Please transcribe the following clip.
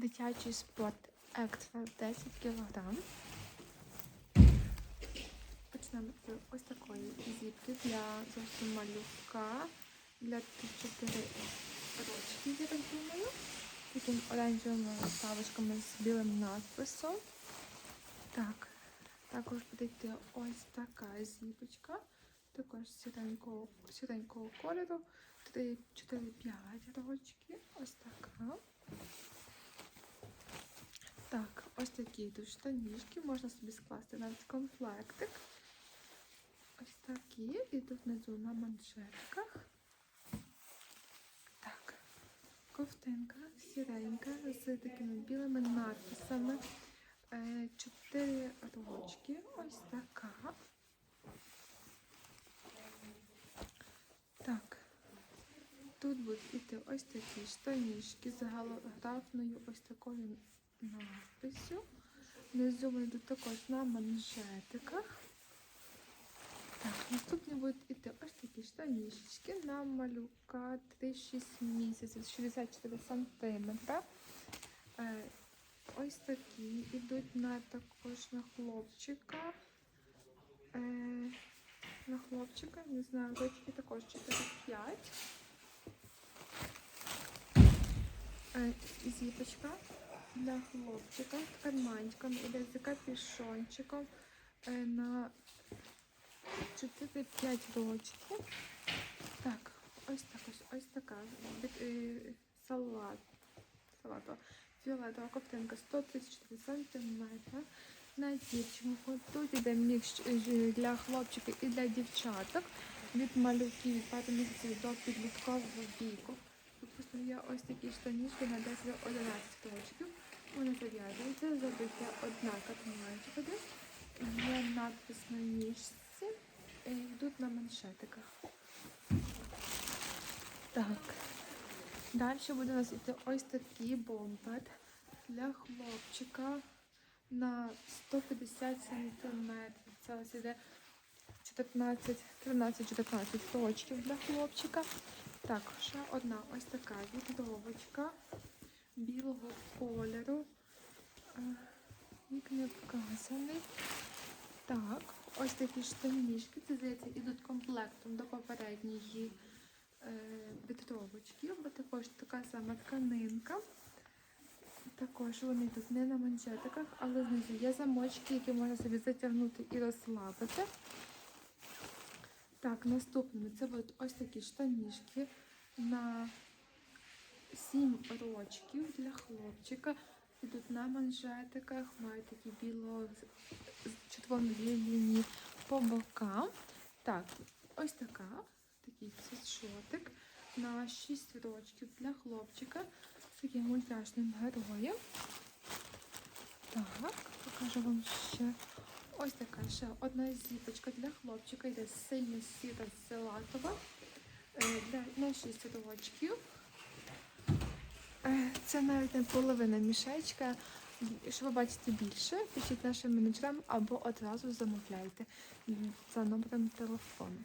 Дитячий спорт екстра 10 кг. Почнемо з ось такої зіпки для зовсім малюка для 3-4 рочків, я так думаю. Таким оранжевими ставочками з білим надписом. Так, також буде ось така зіпочка. Також сіренького, кольору. 3, 4, 5 рочки. Ось така. Так, ось такі тут штанішки. Можна собі скласти навіть комплектик. Ось такі. І тут внизу на манжетках. Так. Ковтинка сіренька з такими білими надписами. Е, Чотири рочки. Ось така. Так. Тут будуть іти ось такі штанішки з голографною ось такою надписю. Внизу вони йдуть також на манжетиках. Так, наступні будуть іти ось такі штанішечки на малюка 3-6 місяців, 64 сантиметра. Е, ось такі йдуть на також на хлопчика. Е, на хлопчика, не знаю, рочки також 4-5. Е, Зіпочка для хлопчика з карманчиком іде з капюшончиком е, на 4-5 рочків. Так, ось так ось, ось така е, салат. Салатова. Фіолетова коптинка 134 см. На дівчинку. Тут іде мікс е, для хлопчиків і для дівчаток. Від малюків від 5 місяців до підліткового віку. Є ось такі штанішки на 10-11 років. Вони зав'язуються, забиття одна катманчика. Є надпис на ніжці. і Йдуть на маншетиках. Так. Далі буде у нас йти ось такий бомбер для хлопчика на 150 см. Це ось іде 14, 13-14 рочків для хлопчика. Так, ще одна ось така вітровочка білого кольору. Е, Вік не вказаний. Так, ось такі штанішки. Це здається, ідуть комплектом до попередньої е. Бо також така сама тканинка. Також вони тут не на манжетиках, але знизу є замочки, які можна собі затягнути і розслабити. Так, наступними це будуть ось такі штанішки на 7 рочків для хлопчика. Ідуть на манжетиках, мають такі біло червоної лінії по бокам. Так, ось така, такий світшотик на 6 рочків для хлопчика з таким мультяшним героєм. Так, покажу вам ще ось така ще одна зіпочка для хлопчика. Йде сильно сіра салатова е, для, на 6 рочків. Е, Це навіть не половина мішечка. Якщо ви бачите більше, пишіть нашим менеджерам або одразу замовляйте за номером телефону.